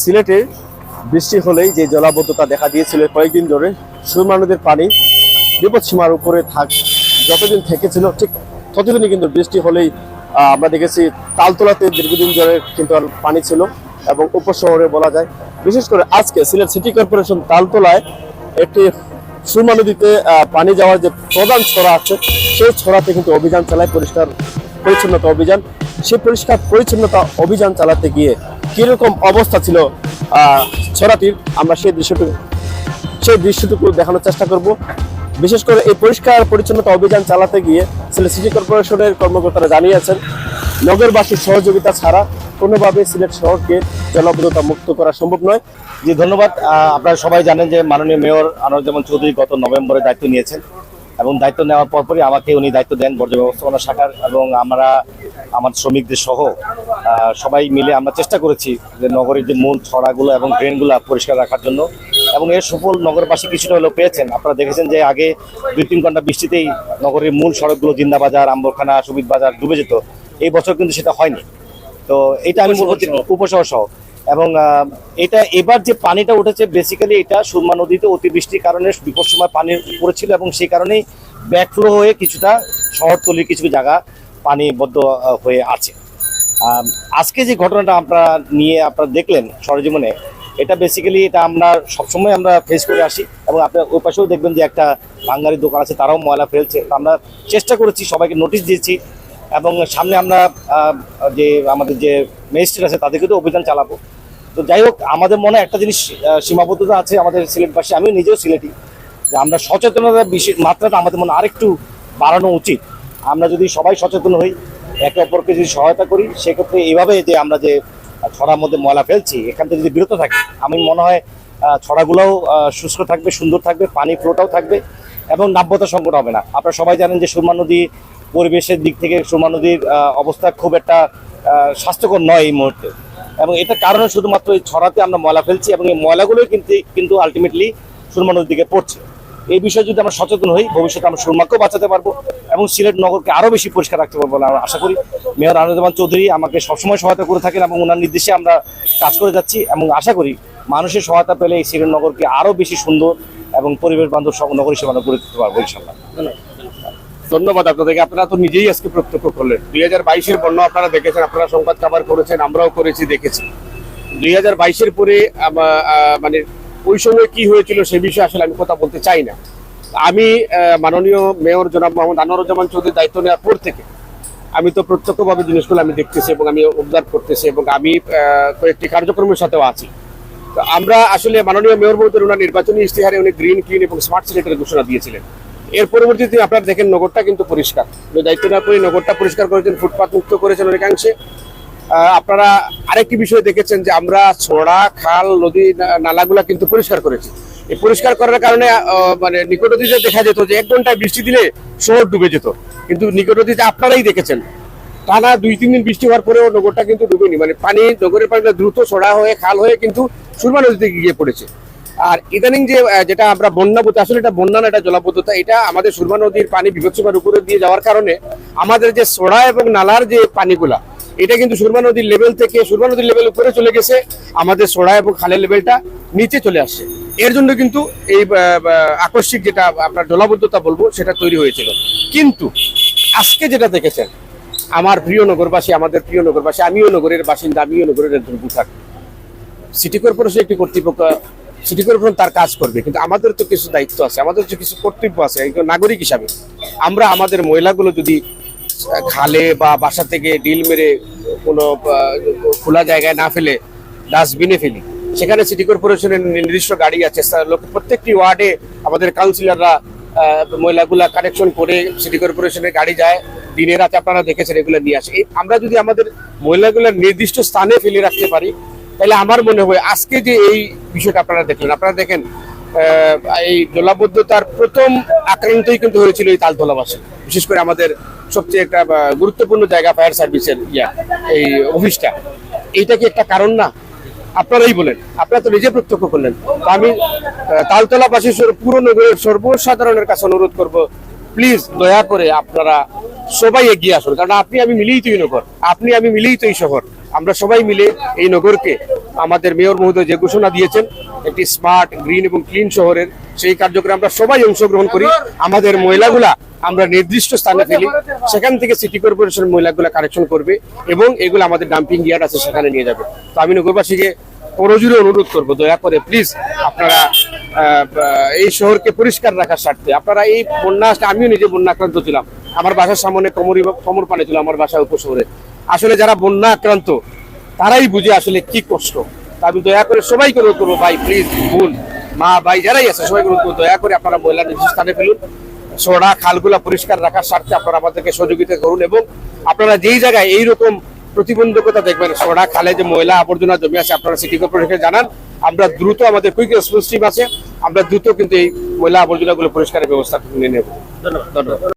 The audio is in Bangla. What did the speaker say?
সিলেটে বৃষ্টি হলেই যে জলাবদ্ধতা দেখা দিয়েছিল কয়েকদিন ধরে সুরমা নদীর পানি বিপদসীমার উপরে থাক, যতদিন থেকেছিল, ঠিক ততদিনই কিন্তু বৃষ্টি হলেই আমরা দেখেছি তালতলাতে দীর্ঘদিন ধরে কিন্তু আর পানি ছিল এবং উপশহরে বলা যায়। বিশেষ করে আজকে সিলেট সিটি কর্পোরেশন তালতলায় একটি সুরমা নদীতে পানি যাওয়ার যে প্রধান ছড়া আছে, সেই ছড়াতে কিন্তু অভিযান চালায়, পরিষ্কার, পরিচ্ছন্নতা অভিযান। সেই পরিষ্কার পরিচ্ছন্নতা অভিযান চালাতে গিয়ে কীরকম অবস্থা ছিল ছড়াটির, আমরা সেই দৃশ্যটুকু সেই দৃশ্যটুকু দেখানোর চেষ্টা করব। বিশেষ করে এই পরিষ্কার পরিচ্ছন্নতা অভিযান চালাতে গিয়ে সিলেট সিটি কর্পোরেশনের কর্মকর্তারা জানিয়েছেন নগরবাসীর সহযোগিতা ছাড়া কোনোভাবে সিলেট শহরকে জলাবদ্ধতা মুক্ত করা সম্ভব নয়। জি, ধন্যবাদ। আপনারা সবাই জানেন যে মাননীয় মেয়র আনোয়ারুজ্জামান চৌধুরী গত নভেম্বরে দায়িত্ব নিয়েছেন। এবং দায়িত্ব নেওয়ার পরপরই আমাকে উনি দায়িত্ব দেন বর্জ্য ব্যবস্থাপনা শাখার এবং আমরা আমার শ্রমিকদের সহ সবাই মিলে আমরা চেষ্টা করেছি যে নগরের যে মূল ছড়াগুলো এবং ড্রেনগুলো পরিষ্কার রাখার জন্য। এবং এর সুফল নগরবাসী কিছুটা হলেও পেয়েছেন। আপনারা দেখেছেন যে আগে দুই তিন ঘণ্টা বৃষ্টিতেই নগরের মূল সড়কগুলো জিন্দাবাজার আম্বরখানা সুবিধ বাজার ডুবে যেত। এই বছর কিন্তু সেটা হয়নি। তো এটা আমি বলব উপশহর সহ। এবং এটা এবার যে পানিটা উঠেছে বেসিক্যালি এটা সুরমা নদীতে অতিবৃষ্টির কারণে বিপদ সময় পানি উপরে ছিল এবং সেই কারণেই ব্যাকফ্লো হয়ে কিছুটা শহরতলির কিছু জায়গা পানিবদ্ধ হয়ে আছে। আজকে যে ঘটনাটা আপনারা নিয়ে আপনারা দেখলেন সরজীবনে এটা বেসিক্যালি এটা আমরা সবসময় আমরা ফেস করে আসি এবং আপনার ওই পাশেও দেখবেন যে একটা বাঙালি দোকান আছে, তারাও ময়লা ফেলছে। আমরা চেষ্টা করেছি, সবাইকে নোটিশ দিয়েছি এবং সামনে আমরা যে আমাদের যে ম্যাজিস্ট্রেট আছে তাদেরকে তো অভিযান চালাবো। তো যাই হোক, আমাদের মনে একটা জিনিস সীমাবদ্ধতা আছে আমাদের সিলেটবাসী আমিও নিজেও সিলেটি, যে আমরা সচেতনতা বেশি, মাত্রাটা আমাদের মনে আরেকটু বাড়ানো উচিত। আমরা যদি সবাই সচেতন হই, একে অপরকে যদি সহায়তা করি, সেক্ষেত্রে এইভাবে যে আমরা যে ছড়ার মধ্যে ময়লা ফেলছি, এখান থেকে যদি বিরত থাকি, আমি মনে হয় ছড়াগুলোও শুষ্ক থাকবে, সুন্দর থাকবে, পানি ফ্লোটাও থাকবে এবং নাব্যতা সংকট হবে না। আপনারা সবাই জানেন যে সুরমা নদী পরিবেশের দিক থেকে সুরমা নদীর অবস্থা খুব একটা স্বাস্থ্যকর নয় এই মুহূর্তে। এবং এটা কারণে শুধুমাত্র এই ছড়াতে আমরা ময়লা ফেলছি এবং এই ময়লাগুলোই কিন্তু কিন্তু আলটিমেটলি সুরমা নদীর দিকে পড়ছে। এই বিষয়ে যদি আমরা সচেতন হই, ভবিষ্যতে আমরা সুরমাকেও বাঁচাতে পারব এবং সিলেট নগরকে আরও বেশি পরিষ্কার রাখতে পারব বলে আমরা আশা করি। মেয়র আনন্দমান চৌধুরী আমাকে সবসময় সহায়তা করে থাকেন এবং ওনার নির্দেশে আমরা কাজ করে যাচ্ছি এবং আশা করি মানুষের সহায়তা পেলে এই সিলেট নগরকে আরও বেশি সুন্দর এবং পরিবেশ বান্ধব নগর হিসেবে আমরা গড়ে তুলতে পারব ইনশাল্লাহ ধন্যবাদ আপনাদেরকে। আপনারা তো নিজেই আজকে প্রত্যক্ষ করলেন। দুই হাজার বাইশের বন্যা আপনারা দেখেছেন, আপনারা সংবাদ কাভার করেছেন, আমরাও করেছি, দেখেছি। দুই হাজার বাইশের পরে মানে ওই সময় কি হয়েছিল সে বিষয়ে আসলে আমি কথা বলতে চাই না। আমি মাননীয় মেয়র জনাব মোহাম্মদ আনোয়ারুজ্জামান চৌধুরী দায়িত্ব নেওয়ার পর থেকে আমি তো প্রত্যক্ষভাবে জিনিসগুলো আমি দেখতেছি এবং আমি অবজার্ভ করতেছি এবং আমি কয়েকটি কার্যক্রমের সাথেও আছি। তো আমরা আসলে মাননীয় মেয়র মহোদয় ওনার নির্বাচনী ইশতেহারে উনি গ্রিন ক্লিন এবং স্মার্ট সিলেটের ঘোষণা দিয়েছিলেন। এর পরবর্তীতে আপনারা দেখেন নগরটা কিন্তু পরিষ্কার। দায়িত্ব নেওয়ার পরে নগরটা পরিষ্কার করেছেন, ফুটপাত মুক্ত করেছেন অনেকাংশে। আপনারা আরেকটি বিষয় দেখেছেন যে আমরা ছড়া, খাল, নদী, না- নালাগুলা কিন্তু পরিষ্কার করেছি। এই পরিষ্কার করার কারণে মানে নিকট নদীতে দেখা যেত যে এক ঘন্টায় বৃষ্টি দিলে শহর ডুবে যেত। কিন্তু নিকট নদীতে আপনারাই দেখেছেন। টানা দুই, তিন দিন বৃষ্টি হওয়ার পরেও নগরটা কিন্তু ডুবেনি। মানে পানি, নগরের পানিটা দ্রুত ছড়া হয়ে, খাল হয়ে কিন্তু সুরমা নদীতে গিয়ে পড়েছে। আর ইদানিং যে যেটা আমরা বন্যা বলতে আসলে এটা বন্যা না, এটা জলাবদ্ধতা, এটা আমাদের সুরমা নদীর পানি বিভৎসীমার উপরে দিয়ে যাওয়ার কারণে আমাদের যে সোড়া এবং নালার যে পানিগুলা, এটা কিন্তু সুরমা নদীর লেভেল থেকে, সুরমা নদীর লেভেল উপরে চলে গেছে, আমাদের সোড়া এবং খালের লেভেলটা নিচে চলে আসছে। এর জন্য কিন্তু এই আকস্মিক যেটা আপনার জলাবদ্ধতা বলব, সেটা তৈরি হয়েছিল। কিন্তু আজকে যেটা দেখেছেন, আমার প্রিয় নগরবাসী, আমাদের প্রিয় নগরবাসী, আমিও নগরের বাসিন্দা, আমিও নগরের একজন সিটি কর্পোরেশন একটি কর্তৃপক্ষ সিটি কর্পোরেশন তার কাজ করবে, কিন্তু আমাদের তো কিছু দায়িত্ব আছে, আমাদের তো কিছু কর্তব্য আছে নাগরিক হিসাবে। আমরা আমাদের মহিলাগুলো যদি খালে বা বাসা থেকে ডিল মেরে কোনো খোলা জায়গায় না ফেলে, ডাস্টবিনে ফেলি, সেখানে সিটি কর্পোরেশনের নির্দিষ্ট গাড়ি আছে প্রত্যেকটি ওয়ার্ডে আমাদের কাউন্সিলররা মহিলাগুলা কানেকশন করে সিটি কর্পোরেশনের গাড়ি যায় দিনের রাতে আপনারা দেখেছেন এগুলো নিয়ে আসে। আমরা যদি আমাদের মহিলাগুলোর নির্দিষ্ট স্থানে ফেলে রাখতে পারি তাহলে আমার মনে হয় আজকে যে এই বিষয়টা আপনারা দেখলেন, আপনারা দেখেন এই জলাবদ্ধতার প্রথম আক্রান্তই কিন্তু হয়েছিল এই তালতলাবাসী, বিশেষ করে আমাদের সবচেয়ে একটা গুরুত্বপূর্ণ জায়গা ফায়ার সার্ভিসের ইয়া, এই অফিসটা। এইটা কি একটা কারণ না? আপনারাই বলেন, আপনারা তো নিজে প্রত্যক্ষ করলেন। আমি তালতলাবাসী পুরো নগরের সর্বসাধারণের কাছে অনুরোধ করব প্লিজ দয়া করে আপনারা সবাই এগিয়ে আসুন, কারণ আপনি আমি মিলেই তো এই নগর, আপনি আমি মিলেই তো এই শহর। আমরা সবাই মিলে এই নগরকে আমাদের মেয়র মহোদয় যে ঘোষণা দিয়েছেন, একটি স্মার্ট, গ্রিন এবং ক্লিন শহরের সেই কার্যক্রমে আমরা সবাই অংশগ্রহণ করি। আমাদের মহিলাগুলা আমরা নির্দিষ্ট স্থানে ফেলি, সেখান থেকে সিটি কর্পোরেশন মহিলাগুলা কালেকশন করবে এবং এগুলো আমাদের ডাম্পিং ইয়ার্ড আছে সেখানে নিয়ে যাবে। তো আমি নগরবাসীকে করজুড়ে অনুরোধ করব, দয়া করে প্লিজ আপনারা এই শহরকে পরিষ্কার রাখার স্বার্থে। আপনারা এই বন্যা, আমিও নিজে বন্যা আক্রান্ত ছিলাম। আমার বাসার সামনে কোমরি কোমর পানি ছিল আমার বাসা উপশহরে আসলে যারা বন্যা আক্রান্ত, তারাই বুঝে আসলে কি কষ্ট। আমি দয়া করে সবাইকে অনুরোধ করব, ভাই প্লিজ বোন, মা, ভাই, যারাই আছে অনুরোধ করব, দয়া করে আপনারা মহিলা নির্দিষ্ট স্থানে ফেলুন। সোড়া, খালগুলা পরিষ্কার রাখার স্বার্থে আপনারা আমাদেরকে সহযোগিতা করুন এবং আপনারা যেই জায়গায় এইরকম প্রতিবন্ধকতা দেখবেন, সোড়া, খালে যে ময়লা আবর্জনা জমে আছে, আপনারা সিটি কর্পোরেশনকে জানান। আমরা দ্রুত আমাদের কুইক রেসপন্স টিম আছে। আমরা দ্রুত কিন্তু এই ময়লা আবর্জনাগুলো পরিষ্কারের ব্যবস্থা নিয়ে নেব। ধন্যবাদ। ধন্যবাদ।